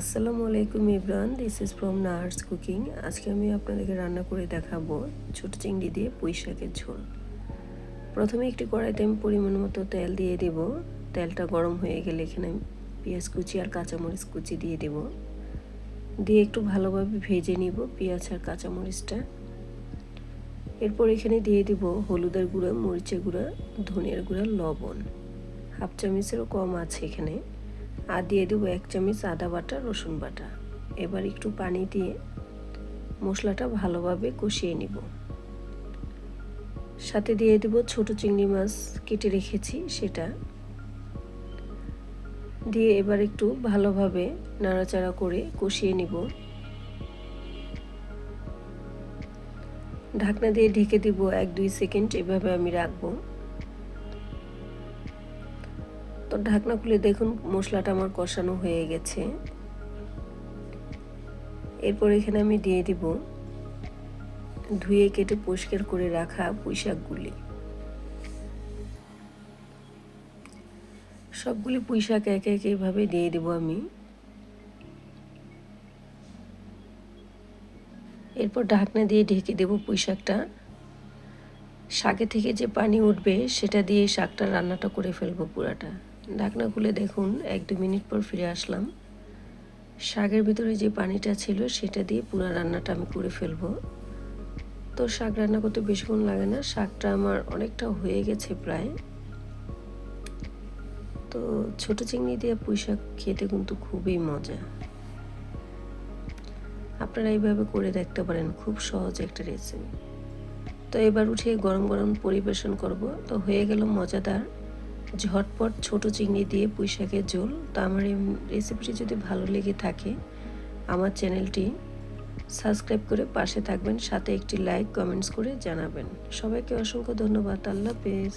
আসসালামু আলাইকুম Ibran this is from nurse cooking আজকে আমি আপনাদেরকে রান্না করে দেখাবো ছোট চিংড়ি দিয়ে পুঁই শাকের ঝোল। প্রথমে একটি কড়াইতে আমি পরিমাণ মতো তেল দিয়ে দেব। তেলটা গরম হয়ে গেলে এখানে পেঁয়াজ কুচি আর কাঁচামরিচ কুচি দিয়ে দেব। দিয়ে একটু ভালোভাবে ভেজে নিব পেঁয়াজ আর কাঁচামরিচটা। এরপর এখানে দিয়ে দেব হলুদের গুঁড়া, মরিচের গুঁড়া, ধনিয়ার গুঁড়া, লবণ। হাফ চামচেরও কম আছে এখানে। আর দিয়ে দেবো এক চামচ আদা বাটা, রসুন বাটা। এবার একটু পানি দিয়ে মশলাটা ভালোভাবে কষিয়ে নিব। সাথে দিয়ে দেব ছোট চিংড়ি মাছ কেটে রেখেছি সেটা। দিয়ে এবার একটু ভালোভাবে নাড়াচাড়া করে কষিয়ে নিব। ঢাকনা দিয়ে ঢেকে দিব এক দুই সেকেন্ড, এভাবে আমি রাখব। তো ঢাকনা খুলে দেখুন, মশলাটা আমার কষানো হয়ে গেছে। এরপর এখানে আমি দিয়ে দিব ধুয়ে কেটে পরিষ্কার করে রাখা পুঁইশাকগুলি। সবগুলি পুঁইশাক একে একে এভাবে দিয়ে দেব আমি। এরপর ঢাকনা দিয়ে ঢেকে দেব পুঁইশাকটা। শাকে থেকে যে পানি উঠবে, সেটা দিয়ে শাকটা রান্নাটা করে ফেলব পুরাটা। ঢাকনা খুলে দেখুন, এক দু মিনিট পর ফিরে আসলাম। শাকের ভিতরে যে পানিটা ছিল, সেটা দিয়ে পুরো রান্নাটা আমি করে ফেলব। তো শাক রান্না করতে বেশিক্ষণ লাগে না, শাকটা আমার অনেকটা হয়ে গেছে প্রায়। তো ছোট চিংড়ি দিয়ে পুঁই শাক খেতে কিন্তু খুবই মজা। আপনারা এইভাবে করে দেখতে পারেন, খুব সহজ একটা রেসিপি তো এবার উঠে গরম গরম পরিবেশন করব। তো হয়ে গেল মজাদার ঝটপট ছোট চিংড়ি দিয়ে পুঁই শাকের ঝোল, তো আমার এই রেসিপিটি যদি ভালো লেগে থাকে, আমার চ্যানেলটি সাবস্ক্রাইব করে পাশে থাকবেন, সাথে একটি লাইক কমেন্টস করে জানাবেন। সবাইকে অসংখ্য ধন্যবাদ। আল্লাহ পেজ